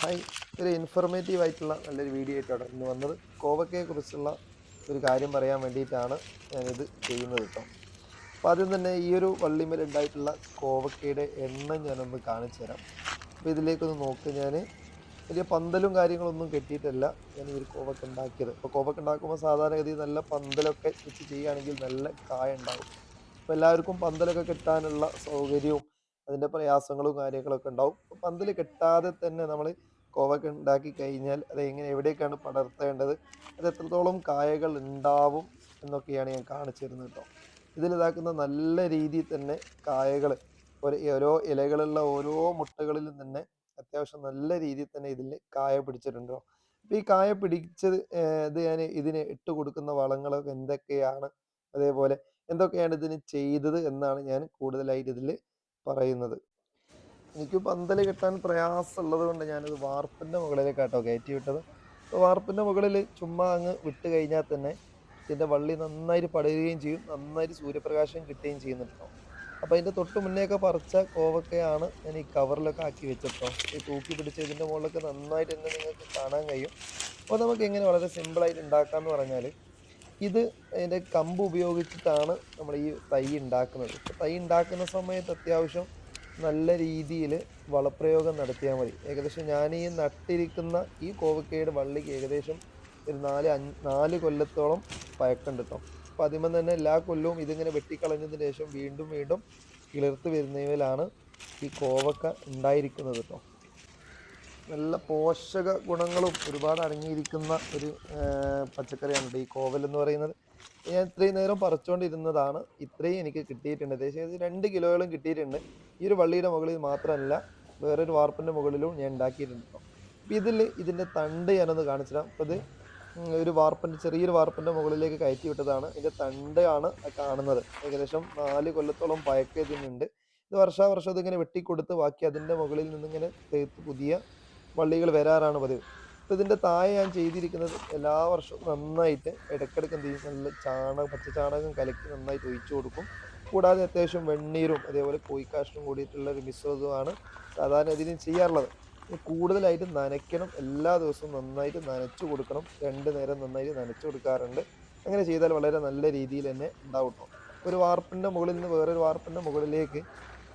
Hi. ഒരു informative ആയിട്ടുള്ള നല്ലൊരു വീഡിയോ ആയിട്ടാണ് ഇന്ന് വന്നത്. കോവക്കയെ കുറിച്ചുള്ള ഒരു കാര്യം പറയാൻ വേണ്ടിയിട്ടാണ് ഞാനിത് ചെയ്യുന്നത് കേട്ടോ. അപ്പോൾ ആദ്യം തന്നെ ഈ ഒരു വള്ളിമേൽ ഉണ്ടായിട്ടുള്ള കോവക്കയുടെ എണ്ണം ഞാനൊന്ന് കാണിച്ചു തരാം. അപ്പോൾ ഇതിലേക്കൊന്ന് നോക്ക് ഞാൻ വലിയ പന്തലും കാര്യങ്ങളൊന്നും കെട്ടിയിട്ടല്ല ഞാൻ ഈ ഒരു കോവക്ക ഉണ്ടാക്കിയത്. അപ്പോൾ കോവക്ക ഉണ്ടാക്കുമ്പോൾ സാധാരണഗതിയിൽ നല്ല പന്തലൊക്കെ വെച്ച് ചെയ്യുകയാണെങ്കിൽ നല്ല കായ ഉണ്ടാകും അപ്പോൾ എല്ലാവർക്കും പന്തലൊക്കെ കെട്ടാനുള്ള സൗകര്യവും അതിന്റെ പ്രയാസങ്ങളും കാര്യങ്ങളൊക്കെ ഉണ്ടാവും പന്തിൽ കെട്ടാതെ തന്നെ നമ്മൾ കോവക്ക ഉണ്ടാക്കി കഴിഞ്ഞാൽ അത് എങ്ങനെ എവിടേക്കാണ് പടർത്തേണ്ടത് അത് എത്രത്തോളം കായകൾ ഉണ്ടാവും എന്നൊക്കെയാണ് ഞാൻ കാണിച്ചു തരുന്നത് കേട്ടോ ഇതിലിതാക്കുന്ന നല്ല രീതിയിൽ തന്നെ കായകൾ ഓരോ ഇലകളുള്ള ഓരോ മുട്ടകളിലും തന്നെ അത്യാവശ്യം നല്ല രീതിയിൽ തന്നെ ഇതിൽ കായ പിടിച്ചിട്ടുണ്ട് ട്ടോ. അപ്പോൾ ഈ കായ പിടിച്ചത് ഇത് ഞാൻ ഇതിന് ഇട്ട് കൊടുക്കുന്ന വളങ്ങളൊക്കെ എന്തൊക്കെയാണ് അതേപോലെ എന്തൊക്കെയാണ് ഇതിന് ചെയ്തത് എന്നാണ് ഞാൻ കൂടുതലായിട്ട് ഇതിൽ പറയുന്നത്. എനിക്ക് പന്തൽ കിട്ടാൻ പ്രയാസമുള്ളത് കൊണ്ട് ഞാനത് വാർപ്പിന്റെ മുകളിലേക്കാട്ടോ കയറ്റി വിട്ടത് അപ്പോൾ വാർപ്പിന്റെ മുകളിൽ ചുമ്മാ അങ്ങ് വിട്ട് കഴിഞ്ഞാൽ തന്നെ ഇതിന്റെ വള്ളി നന്നായിട്ട് പടരുകയും ചെയ്യും. നന്നായിട്ട് സൂര്യപ്രകാശം കിട്ടുകയും ചെയ്യുന്നുണ്ടോ? അപ്പോൾ അതിന്റെ തൊട്ട് മുന്നേയൊക്കെ പറിച്ച കോവക്കയാണ് ഞാൻ ഈ കവറിലൊക്കെ ആക്കി വെച്ചിട്ടോ ഈ തൂക്കി പിടിച്ച് ഇതിന്റെ മുകളിലൊക്കെ നന്നായിട്ട് തന്നെ നിങ്ങൾക്ക് കാണാൻ കഴിയും. അപ്പോൾ നമുക്ക് എങ്ങനെ വളരെ സിമ്പിളായിട്ട് ഉണ്ടാക്കാമെന്ന് പറഞ്ഞാൽ ഇത് അതിന്റെ കമ്പ് ഉപയോഗിച്ചിട്ടാണ് നമ്മൾ ഈ തൈ ഉണ്ടാക്കുന്നത്. തൈ ഉണ്ടാക്കുന്ന സമയത്ത് അത്യാവശ്യം നല്ല രീതിയിൽ വളപ്രയോഗം നടത്തിയാൽ മതി. ഏകദേശം ഞാൻ ഈ നട്ടിരിക്കുന്ന ഈ കോവക്കയുടെ വള്ളിക്ക് ഏകദേശം ഒരു നാല് അഞ്ച് നാല് കൊല്ലത്തോളം പഴക്കുണ്ട് കേട്ടോ. അപ്പോൾ അതിന്മേൽ തന്നെ എല്ലാ കൊല്ലവും ഇതിങ്ങനെ വെട്ടിക്കളഞ്ഞതിന് ശേഷം വീണ്ടും വീണ്ടും കിളിർത്ത് വരുന്നതിലാണ് ഈ കോവക്ക ഉണ്ടായിരിക്കുന്നത് കേട്ടോ. നല്ല പോഷക ഗുണങ്ങളും ഒരുപാട് അടങ്ങിയിരിക്കുന്ന ഒരു പച്ചക്കറിയാണ് ഈ കോവൽ എന്ന് പറയുന്നത്. ഞാൻ ഇത്രയും നേരം പറിച്ചുകൊണ്ടിരുന്നതാണ് ഇത്രയും എനിക്ക് കിട്ടിയിട്ടുണ്ട്. ഏകദേശം രണ്ട് കിലോയോളം കിട്ടിയിട്ടുണ്ട്. ഈ ഒരു വള്ളിയുടെ മുകളിൽ മാത്രമല്ല വേറൊരു വാർപ്പിന്റെ മുകളിലും ഞാൻ ഉണ്ടാക്കിയിട്ടുണ്ട് അപ്പം ഇതിൽ ഇതിന്റെ തണ്ട് ഞാനൊന്ന് കാണിച്ചു തരാം അപ്പോൾ ഇത് ഒരു വാർപ്പിന്റെ ചെറിയൊരു വാർപ്പിന്റെ മുകളിലേക്ക് കയറ്റി വിട്ടതാണ്. ഇതിന്റെ തണ്ടാണ് ആ കാണുന്നത്. ഏകദേശം നാല് കൊല്ലത്തോളം പഴക്കം ഇതിനുണ്ട്. ഇത് വർഷാവർഷം ഇതിങ്ങനെ വെട്ടിക്കൊടുത്ത് ബാക്കി അതിന്റെ മുകളിൽ നിന്നിങ്ങനെ തേത്ത് പുതിയ വള്ളികൾ വരാറാണ് പതിവ്. അപ്പോൾ ഇതിന്റെ താഴെ ഞാൻ ചെയ്തിരിക്കുന്നത് എല്ലാ വർഷവും നന്നായിട്ട് ഇടയ്ക്കിടയ്ക്ക് എന്ത് ചെയ്യും? നല്ല ചാണകം പച്ച ചാണകം കലക്കി നന്നായിട്ട് ഒഴിച്ചു കൊടുക്കും. കൂടാതെ അത്യാവശ്യം വെണ്ണീരും അതേപോലെ കോഴിക്കാഷ്ടം കൂടിയിട്ടുള്ള ഒരു മിശ്രിതമാണ് സാധാരണ ഇതിന് ചെയ്യാറുള്ളത്. കൂടുതലായിട്ട് നനയ്ക്കണം. എല്ലാ ദിവസവും നന്നായിട്ട് നനച്ചു കൊടുക്കണം. രണ്ട് നേരം നന്നായിട്ട് നനച്ചു കൊടുക്കാറുണ്ട്. അങ്ങനെ ചെയ്താൽ വളരെ നല്ല രീതിയിൽ തന്നെ ഉണ്ടാവും. ഒരു വാർപ്പിന്റെ മുകളിൽ നിന്ന് വേറൊരു വാർപ്പിന്റെ മുകളിലേക്ക്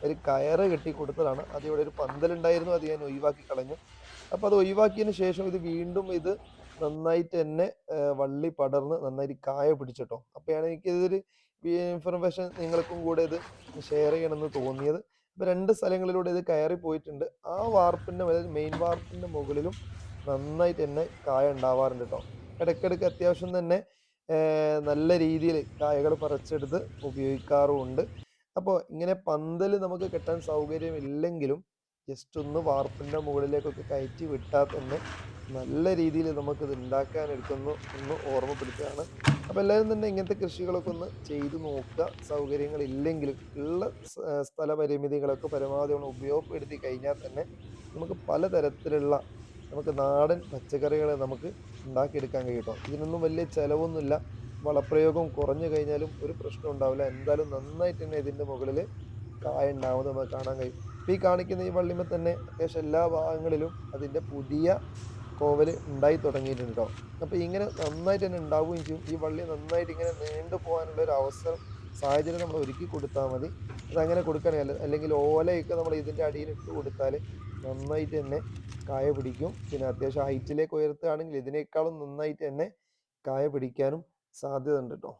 ഒരു കയറ് കെട്ടി കൊടുത്തതാണ്. അതിവിടെ ഒരു പന്തലുണ്ടായിരുന്നു. അത് ഞാൻ ഒഴിവാക്കി കളഞ്ഞു. അപ്പോൾ അത് ഒഴിവാക്കിയതിന് ശേഷം ഇത് വീണ്ടും ഇത് നന്നായിട്ട് തന്നെ വള്ളി പടർന്ന് നന്നായിട്ട് കായ പിടിച്ചിട്ടോ. അപ്പോഴാണ് എനിക്കിതൊരു ഇൻഫർമേഷൻ നിങ്ങൾക്കും കൂടെ ഇത് ഷെയർ ചെയ്യണമെന്ന് തോന്നിയത്. അപ്പോൾ രണ്ട് സ്ഥലങ്ങളിലൂടെ ഇത് കയറി പോയിട്ടുണ്ട്. ആ വാർപ്പിന്റെ മെയിൻ വാർപ്പിന്റെ മുകളിലും നന്നായിട്ട് തന്നെ കായ ഉണ്ടാവാറുണ്ട് കേട്ടോ ഇടയ്ക്കിടയ്ക്ക് അത്യാവശ്യം തന്നെ നല്ല രീതിയിൽ കായകൾ പറിച്ചെടുത്ത് ഉപയോഗിക്കാറുമുണ്ട്. അപ്പോൾ ഇങ്ങനെ പന്തൽ നമുക്ക് കെട്ടാൻ സൗകര്യമില്ലെങ്കിലും ജസ്റ്റ് ഒന്ന് വാർപ്പിന്റെ മുകളിലേക്കൊക്കെ കയറ്റി വിട്ടാൽ തന്നെ നല്ല രീതിയിൽ നമുക്കിത് ഉണ്ടാക്കാൻ എടുക്കുന്നു ഒന്ന് ഓർമ്മപ്പെടുത്തുകയാണ്. അപ്പോൾ എല്ലാവരും തന്നെ ഇങ്ങനത്തെ കൃഷികളൊക്കെ ഒന്ന് ചെയ്തു നോക്കുക. സൗകര്യങ്ങൾ ഇല്ലെങ്കിലും ഉള്ള സ്ഥല പരിമിതികളൊക്കെ പരമാവധി ഒന്ന് ഉപയോഗപ്പെടുത്തി കഴിഞ്ഞാൽ തന്നെ നമുക്ക് പലതരത്തിലുള്ള നമുക്ക് നാടൻ പച്ചക്കറികളെ നമുക്ക് ഉണ്ടാക്കിയെടുക്കാൻ കഴിയും കേട്ടോ. ഇതിനൊന്നും വലിയ ചിലവൊന്നുമില്ല. വളപ്രയോഗം കുറഞ്ഞു കഴിഞ്ഞാലും ഒരു പ്രശ്നം ഉണ്ടാവില്ല. എന്തായാലും നന്നായിട്ട് തന്നെ ഇതിന്റെ മുകളിൽ കായ ഉണ്ടാവുന്നത് നമുക്ക് കാണാൻ കഴിയും. ഇപ്പോൾ ഈ കാണിക്കുന്ന ഈ വള്ളിമ തന്നെ അത്യാവശ്യം എല്ലാ ഭാഗങ്ങളിലും അതിന്റെ പുതിയ കോവൽ ഉണ്ടായി തുടങ്ങിയിട്ടുണ്ട് കേട്ടോ അപ്പോൾ ഇങ്ങനെ നന്നായിട്ട് തന്നെ ഉണ്ടാവുകയും ചെയ്യും. ഈ വള്ളി നന്നായിട്ട് ഇങ്ങനെ നീണ്ടു പോകാനുള്ള ഒരു അവസരം സാഹചര്യം നമ്മൾ ഒരുക്കി കൊടുത്താൽ മതി. അതങ്ങനെ കൊടുക്കണമല്ല അല്ലെങ്കിൽ ഓലയൊക്കെ നമ്മൾ ഇതിന്റെ അടിയിൽ ഇട്ട് കൊടുത്താൽ നന്നായിട്ട് തന്നെ കായ പിടിക്കും. പിന്നെ അത്യാവശ്യം ഹൈറ്റിലേക്ക് ഉയർത്തുകയാണെങ്കിൽ ഇതിനേക്കാളും നന്നായിട്ട് തന്നെ കായ പിടിക്കാനും സാധ്യത ഉണ്ട് കേട്ടോ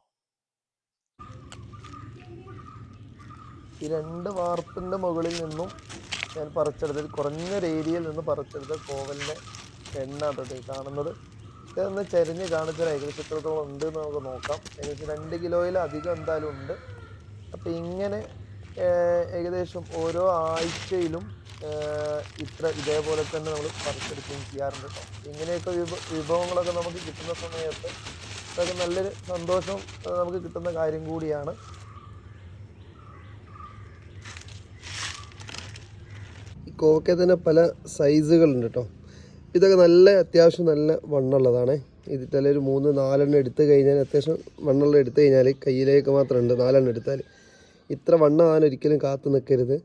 ഈ രണ്ട് വാർപ്പിന്റെ മുകളിൽ നിന്നും ഞാൻ പറിച്ചെടുത്ത് കുറഞ്ഞൊരു ഏരിയയിൽ നിന്ന് പറിച്ചെടുത്ത കോവലിന്റെ എണ്ണ കേട്ടോ കാണുന്നത്. ഇതൊന്ന് ചെരിഞ്ഞ് കാണിച്ചാൽ ഏകദേശം എത്രത്തോളം ഉണ്ട് എന്ന് നമുക്ക് നോക്കാം. ഏകദേശം രണ്ട് കിലോയിലധികം എന്തായാലും ഉണ്ട്. അപ്പം ഇങ്ങനെ ഏകദേശം ഓരോ ആഴ്ചയിലും ഇത്ര ഇതേപോലെ തന്നെ നമ്മൾ പറിച്ചെടുക്കുകയും ചെയ്യാറുണ്ട് കേട്ടോ ഇങ്ങനെയൊക്കെ വിഭ വിഭവങ്ങളൊക്കെ നമുക്ക് കിട്ടുന്ന സമയത്ത് അതൊക്കെ നല്ലൊരു സന്തോഷം നമുക്ക് കിട്ടുന്ന കാര്യം കൂടിയാണ്. ഈ കോവയ്ക്ക തന്നെ പല സൈസുകളുണ്ട് കേട്ടോ ഇതൊക്കെ നല്ല അത്യാവശ്യം നല്ല വണ്ണുള്ളതാണ്. ഇതിൽ ഒരു മൂന്ന് നാലെണ്ണം എടുത്ത് കഴിഞ്ഞാൽ അത്യാവശ്യം വണ്ണുള്ള എടുത്തു കഴിഞ്ഞാൽ കയ്യിലേക്ക് മാത്രം ഉണ്ട് നാലെണ്ണം എടുത്താൽ. ഇത്ര വണ്ണമാകാൻ ഒരിക്കലും കാത്തു നിൽക്കരുത്.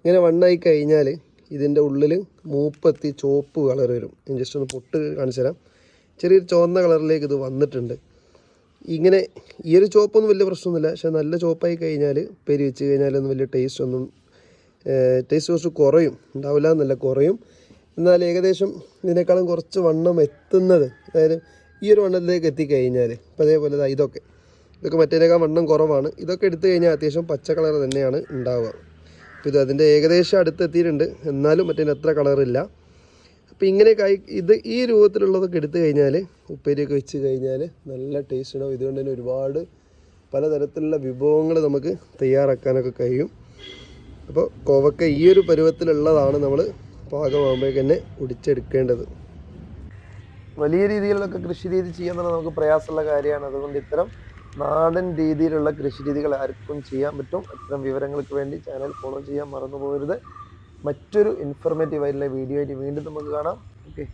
ഇങ്ങനെ വണ്ണായി കഴിഞ്ഞാൽ ഇതിന്റെ ഉള്ളിൽ മൂപ്പത്തി ചുവപ്പ് കളർ വരും. ഞാൻ ജസ്റ്റ് ഒന്ന് പൊട്ട് കാണിച്ചു തരാം ചെറിയൊരു ചുവന്ന കളറിലേക്ക് ഇത് വന്നിട്ടുണ്ട്. ഇങ്ങനെ ഈ ഒരു ചുവപ്പൊന്നും വലിയ പ്രശ്നമൊന്നുമില്ല. പക്ഷെ നല്ല ചുവപ്പായി കഴിഞ്ഞാൽ പെരി വെച്ച് കഴിഞ്ഞാലൊന്നും വലിയ ടേസ്റ്റ് ഒന്നും ടേസ്റ്റ് കുറച്ച് കുറയും. ഉണ്ടാവില്ല എന്നല്ല കുറയും. എന്നാൽ ഏകദേശം ഇതിനേക്കാളും കുറച്ച് വണ്ണം എത്തുന്നത് അതായത് ഈ ഒരു വണ്ണത്തിലേക്ക് എത്തിക്കഴിഞ്ഞാൽ ഇപ്പം അതേപോലെ ഇതൊക്കെ. ഇതൊക്കെ മറ്റേതിനേക്കാൾ വണ്ണം കുറവാണ്. ഇതൊക്കെ എടുത്തു കഴിഞ്ഞാൽ അത്യാവശ്യം പച്ച കളർ തന്നെയാണ് ഉണ്ടാവുക. അപ്പോൾ ഇത് അതിന്റെ ഏകദേശം അടുത്തെത്തിയിട്ടുണ്ട്. എന്നാലും മറ്റേതിന് അത്ര കളറില്ല. അപ്പോൾ ഇങ്ങനെ കൈ ഇത് ഈ രൂപത്തിലുള്ളതൊക്കെ എടുത്തു കഴിഞ്ഞാൽ ഉപ്പേരിയൊക്കെ വെച്ച് കഴിഞ്ഞാൽ നല്ല ടേസ്റ്റ് ഉണ്ടാവും. ഇതുകൊണ്ട് തന്നെ ഒരുപാട് പലതരത്തിലുള്ള വിഭവങ്ങൾ നമുക്ക് തയ്യാറാക്കാനൊക്കെ കഴിയും. അപ്പോൾ കോവക്ക ഈ ഒരു പരുവത്തിലുള്ളതാണ് നമ്മൾ പാകമാകുമ്പോഴേക്ക് തന്നെ ഒടിച്ചെടുക്കേണ്ടത് വലിയ രീതിയിലൊക്കെ കൃഷി രീതി ചെയ്യാന്നുള്ളത് നമുക്ക് പ്രയാസമുള്ള കാര്യമാണ്. അതുകൊണ്ട് ഇത്തരം നാടൻ രീതിയിലുള്ള കൃഷി രീതികൾ ആർക്കും ചെയ്യാൻ പറ്റും. ഇത്തരം വിവരങ്ങൾക്ക് വേണ്ടി ചാനൽ ഫോളോ ചെയ്യാൻ മറന്നു പോകരുത് മറ്റൊരു ഇൻഫർമേറ്റീവ് ആയിട്ടുള്ള വീഡിയോ ആയിട്ട് വീണ്ടും നമുക്ക് കാണാം. ഓക്കെ